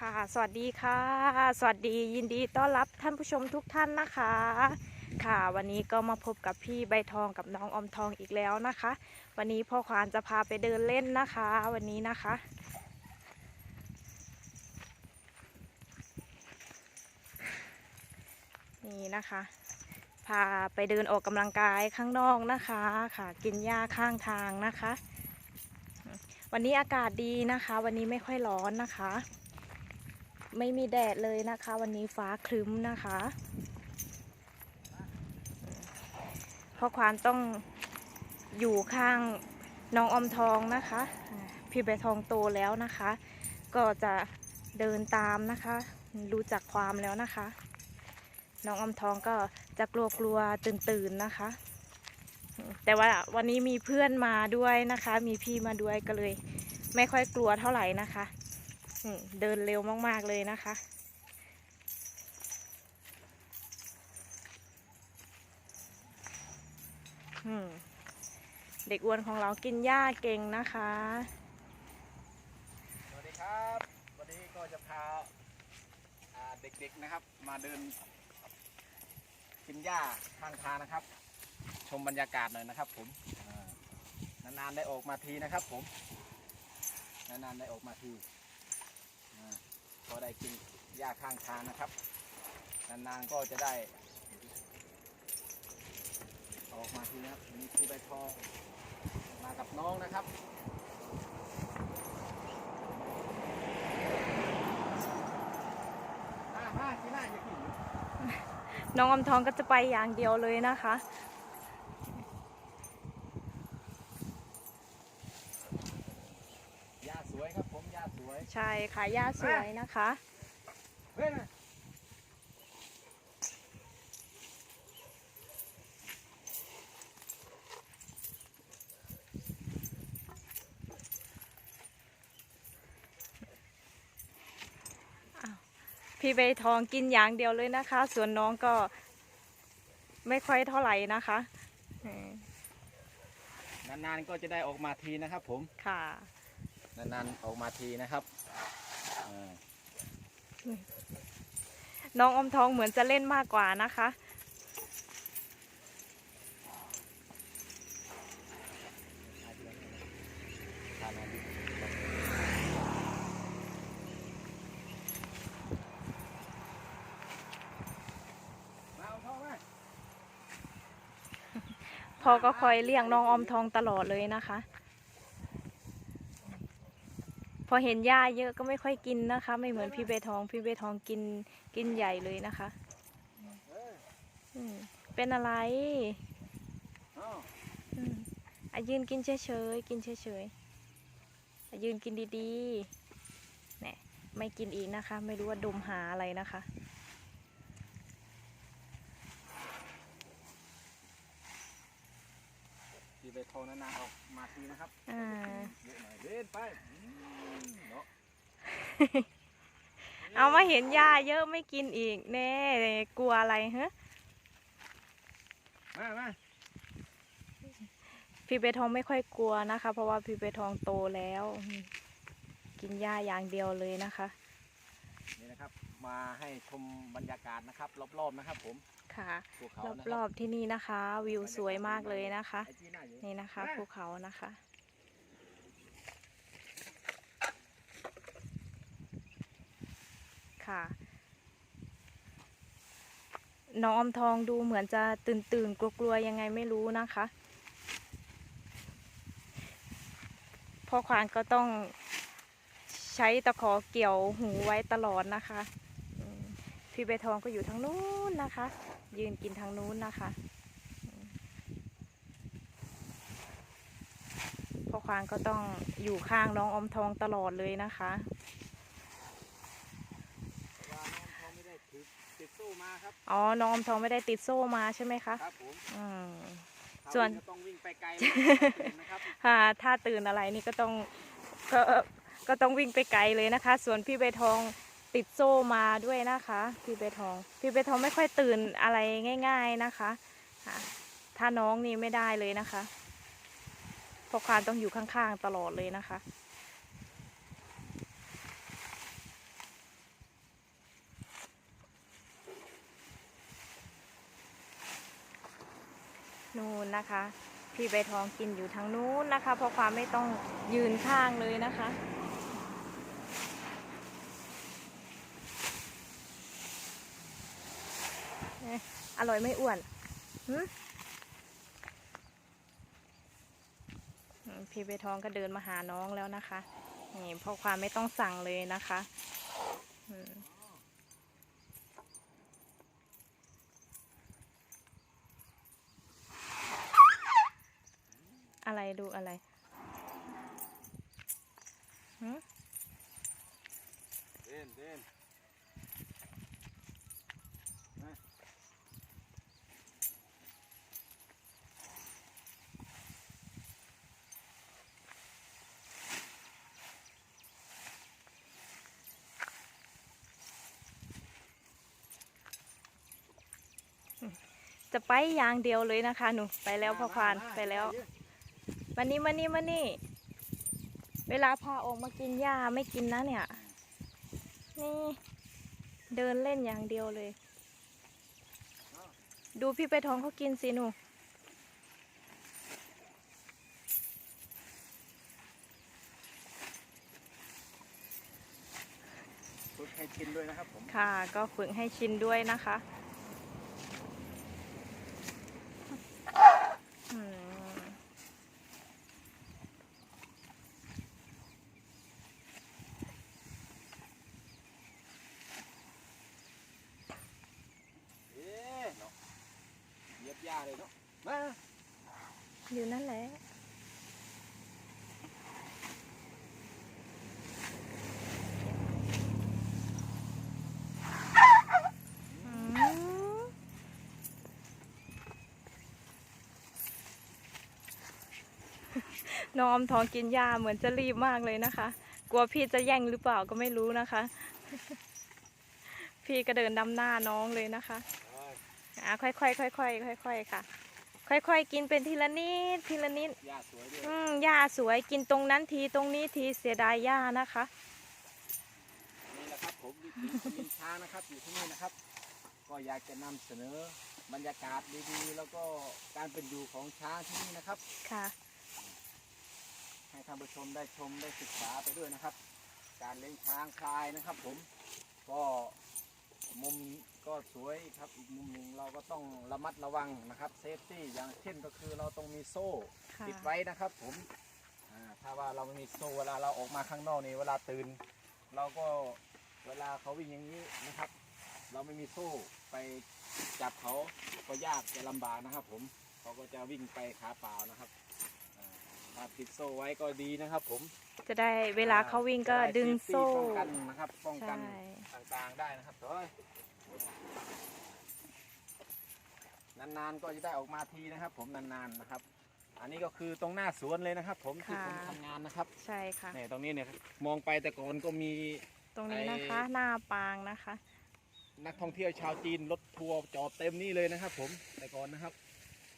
ค่ะ สวัสดีค่ะ สวัสดียินดีต้อนรับท่านผู้ชมทุกท่านนะคะ ค่ะ วันนี้ก็มาพบกับพี่ใบทองกับน้องอมทองอีกแล้วนะคะ วันนี้พ่อควานจะพาไปเดินเล่นนะคะ วันนี้นะคะ นี่นะคะ พาไปเดินออกกำลังกายข้างนอกนะคะค่ะ กินหญ้าข้างทางนะคะ วันนี้อากาศดีนะคะ วันนี้ไม่ค่อยร้อนนะคะ ไม่มีแดดเลยนะคะ วันนี้ฟ้าครึ้มนะคะพ่อควานต้องอยู่ข้างน้องอมทองนะคะ พี่ใบทองโตแล้วนะคะ ก็จะเดินตามนะคะ รู้จักความแล้วนะคะ น้องอมทองก็จะกลัวกลัวๆตื่นตื่นๆนะคะ แต่ว่าวันนี้มีเพื่อนมาด้วยนะคะ มีพี่มาด้วยก็เลย ไม่ค่อยกลัวเท่าไหร่นะคะ เดินเร็วมาก ๆ เลยนะคะ เด็กอ้วนของเรากินหญ้าเก่งนะคะ สวัสดีครับ วันนี้ก็จะพาเด็กๆนะครับ มาเดิน กินหญ้าข้างทางนะครับ ชมบรรยากาศหน่อยนะครับผมนานๆได้ออกมาทีนะครับผมนานๆได้ออกมาที ก็ได้กินหญ้าข้างทางนะครับ นานๆก็จะได้ ออกมาทีนะครับวันนี่คือใบทองมากับน้องนะครับห้าห้าที่หน้าอย่าขี่น้องอมทองก็จะไปอย่างเดียวเลยนะคะ ยาสวยครับผมยา สวยใช่ค่ะหญ้าสวยนะคะ เฮ้ยนะพี่ใบทองกินอย่างเดียวเลยนะคะ ส่วนน้องก็ไม่ค่อยเท่าไหร่นะคะเออนานๆก็จะได้ออกมาทีนะครับผม ค่ะ นานๆออกมาทีนะครับอ่าน้องอมทองเหมือนจะเล่นมากกว่านะคะทานอะไรมาเอาเข้ามาพ่อก็คอยเลี้ยงน้องอมทองตลอดเลยนะคะ พอเห็นหญ้าเยอะก็ไม่ค่อยกินนะคะ ไม่เหมือนพี่เบทอง พี่เบทองกินกินใหญ่เลยนะคะเป็นอะไรอะยืนกินเฉยๆกินเฉยๆอายืนกินดีๆเนี่ยไม่กินอีกนะคะ ไม่รู้ว่าดมหาอะไรนะคะ ดีไปทองนานๆออกมาทีนะครับอ่าเยอะหน่อยเล่นไปอืมเนาะเอามาเห็นหญ้าเยอะไม่กินอีกแน่กลัวอะไรฮะมามาพี่เบทองไม่ค่อยกลัวนะคะ เพราะว่าพี่เบทองโตแล้วอืมกินหญ้าอย่างเดียวเลยนะคะ นี่นะครับมาให้ชมบรรยากาศนะครับ รอบๆนะครับ ผมค่ะภูเขานะครรัอบๆที่นี่นะคะ วิวสวยมากเลยนะคะ ไอ้ที่หน้าอยู่นี่นะคะภูเขานะคะ ค่ะ น้องอมทองดูเหมือนจะตื่นตื่นๆกลัวๆยังไงไม่รู้นะคะพ่อควานก็ต้องใช้ตะขอเกี่ยวหูไว้ตลอดนะคะอืมพี่ใบทองก็อยู่ทางนู้นนะคะ ยืนกินทางนู้นนะคะพ่อควานก็ต้องอยู่ข้างน้องอมทองตลอดเลยนะคะว่าน้องเขาไม่ได้ถือติดสู้มาครับ อ๋อ น้องอมทองไม่ได้ติดโซ่มาใช่ไหมคะ ครับผมอืมเขาส่วนจะต้องวิ่งไปไกลเลยนะครับค่ะถ้าตื่นอะไรนี่ก็ต้องก็ ก็ต้องวิ่งไปไกลเลยนะคะ ส่วนพี่ใบทองติดโซ่มาด้วยนะคะ พี่ใบทอง พี่ใบทองไม่ค่อยตื่นอะไรง่าย ๆนะคะถ้าน้องนี่ไม่ได้เลยนะคะพราะควานต้องอยู่ข้างๆตลอดเลยนะคะ นู่นนะคะ พี่ใบทองกินอยู่ทางนู้นนะคะ เพราะความไม่ต้องยืนข้างเลยนะคะ อร่อยไม่อ้วนพี่ใบทองก็เดินมาหาน้องแล้วนะคะ นี่เพราะความไม่ต้องสั่งเลยนะคะอะไรดูอะไรเด่นเด่น จะไปอย่างเดียวเลยนะคะ หนูไปแล้วพ่อควานมมไปแล้วมามานี่มานี่มานี่ เวลาพาออกมากินหญ้าไม่กินนะเนี่ย นี่เดินเล่นอย่างเดียวเลย ดูพี่ไปทองเขากินสิหนูฝึกให้ชินด้วยนะครับผม ค่ะ ก็ฝึกให้ชินด้วยนะคะอืม เอ๊ะเนาะเหยียบหญ้าเลยเนาะ มาอยู่นั่นแหละน้องอมทองกินยาเหมือนจะรีบมากเลยนะคะ กลัวพี่จะแย่งหรือเปล่าก็ไม่รู้นะคะ พี่ก็เดินดำหน้าน้องเลยนะคะอาอะค่อยๆค่อยๆค่อยๆค่ะ ค่อยๆ กินเป็นทีละนิดทีละนิดหญ้าสวยด้วยอืมหญ้าสวยกินตรงนั้นทีตรงนี้ทีเสียดายหญ้านะคะ นี่แหละครับผมวิถีคนนินช้างนะครับอยู่ที่นี่นะครับ ก็อยากจะนำเสนอบรรยากาศดีๆ แล้วก็การเป็นอยู่ของช้างที่นี่นะครับ ค่ะ ให้ท่านผู้ชมได้ชมได้ศึกษาไปด้วยนะครับ การเลี้ยงช้างพลายนะครับ ผมก็มุม ก็สวยครับอีกมุมหนึ่งเราก็ต้องระมัดระวังนะครับเซฟตี้อย่างเช่นก็คือเราต้องมีโซ่ค่ะ ติดไว้นะครับผมอ่าถ้าว่าเราไม่มีโซ่เวลาเราออกมาข้างนอกนี่เวลาตื่น เราก็เวลาเขาวิ่งอย่างนี้นะครับ เราไม่มีโซ่ไปจับเขาก็ยากจะลำบากนะครับ ผมเขาก็จะวิ่งไปขาเปล่านะครับอ่าถ้าติดโซ่ไว้ก็ดีนะครับ ผม จะได้เวลาเขาวิ่งก็จะไดึงเซฟตี้โซ่ป้องกันนะครับป้องกัน ใช่ ต่างๆได้นะครับเฮ้ย นานๆก็จะได้ออกมาทีนะครับ ผมนานๆนะครับ อันนี้ก็คือตรงหน้าสวนเลยนะครับ ผมที่ผมทำงานนะครับใช่ค่ะ เนี่ยตรงนี้เนี่ยมองไปแต่ก่อนก็มี ตรงนี้นะคะไอ้หน้าปางนะคะ นักท่องเที่ยวชาวจีนรถทัวร์จอดเต็มนี่เลยนะครับ ผมแต่ก่อนนะครับ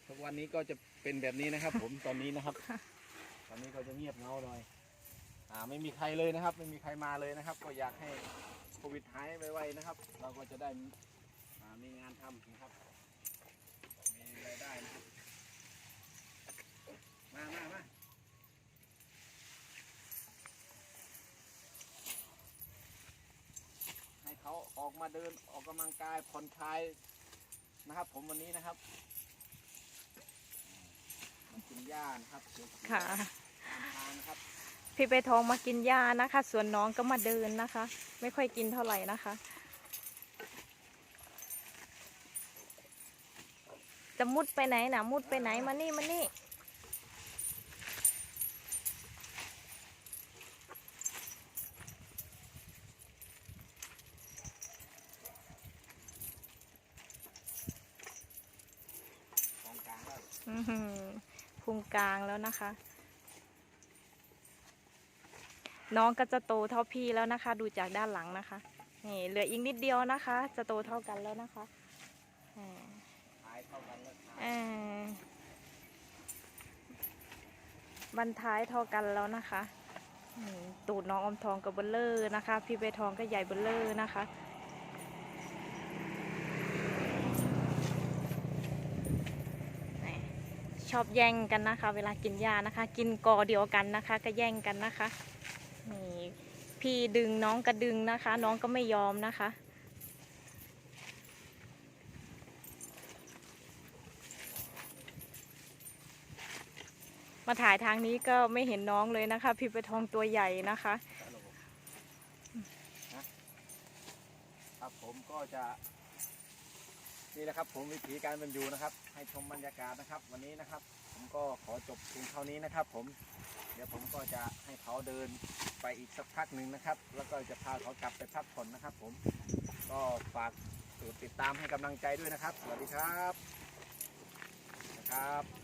ทุกวันนี้ก็จะเป็นแบบนี้นะครับ ผมตอนนี้นะครับตอนนี้ก็จะเงียบเงาหน่อยอ่าไม่มีใครเลยนะครับ ไม่มีใครมาเลยนะครับ ก็อยากให้โควิดหายไวๆนะครับ เราก็จะได้อ่ามีงานทำนะครับ มีรายได้นะครับ มามามาให้เขาออกมาเดินออกกำลังกายผ่อนคลายนะครับ ผมวันนี้นะครับมากินหญ้านะครับเดี๋ยวค่ะทางนะครับ พี่ไปทองมากินหญ้านะคะ ส่วนน้องก็มาเดินนะคะ ไม่ค่อยกินเท่าไหร่นะคะ จะมุดไปไหนนะมุดไปไหนมานี่มานี่ของกลางแล้วอื้อหือพุงกลางแล้วนะคะ น้องก็จะโตเท่าพี่แล้วนะคะ ดูจากด้านหลังนะคะนี่เหลืออีกนิดเดียวนะคะ จะโตเท่ากันแล้วนะคะบันท้ายเท่ากันแล้วนะคะตูดน้องอมทองกับเบลเลอร์นะคะ พี่ใบทองก็ใหญ่เบลเลอร์นะคะชอบแย่งกันนะคะ เวลากินหญ้านะคะ กินกอเดียวกันนะคะ ก็แย่งกันนะคะ พี่ดึงน้องกระดึงนะคะ น้องก็ไม่ยอมนะคะ มาถ่ายทางนี้ก็ไม่เห็นน้องเลยนะคะ พี่ไปทองตัวใหญ่นะคะ ครับผมก็จะ นี่นะครับผมวิถีการเป็นอยู่นะครับ ให้ชมบรรยากาศนะครับ วันนี้นะครับ ผมก็ขอจบเพียงเท่านี้นะครับ ผมเดี๋ยวผมก็จะให้เขาเดินไปอีกสักพักหนึ่งนะครับ แล้วก็จะพาเขากลับไปพักผ่อนนะครับ ผมก็ฝากติดตามให้กำลังใจด้วยนะครับ สวัสดีครับนะครับ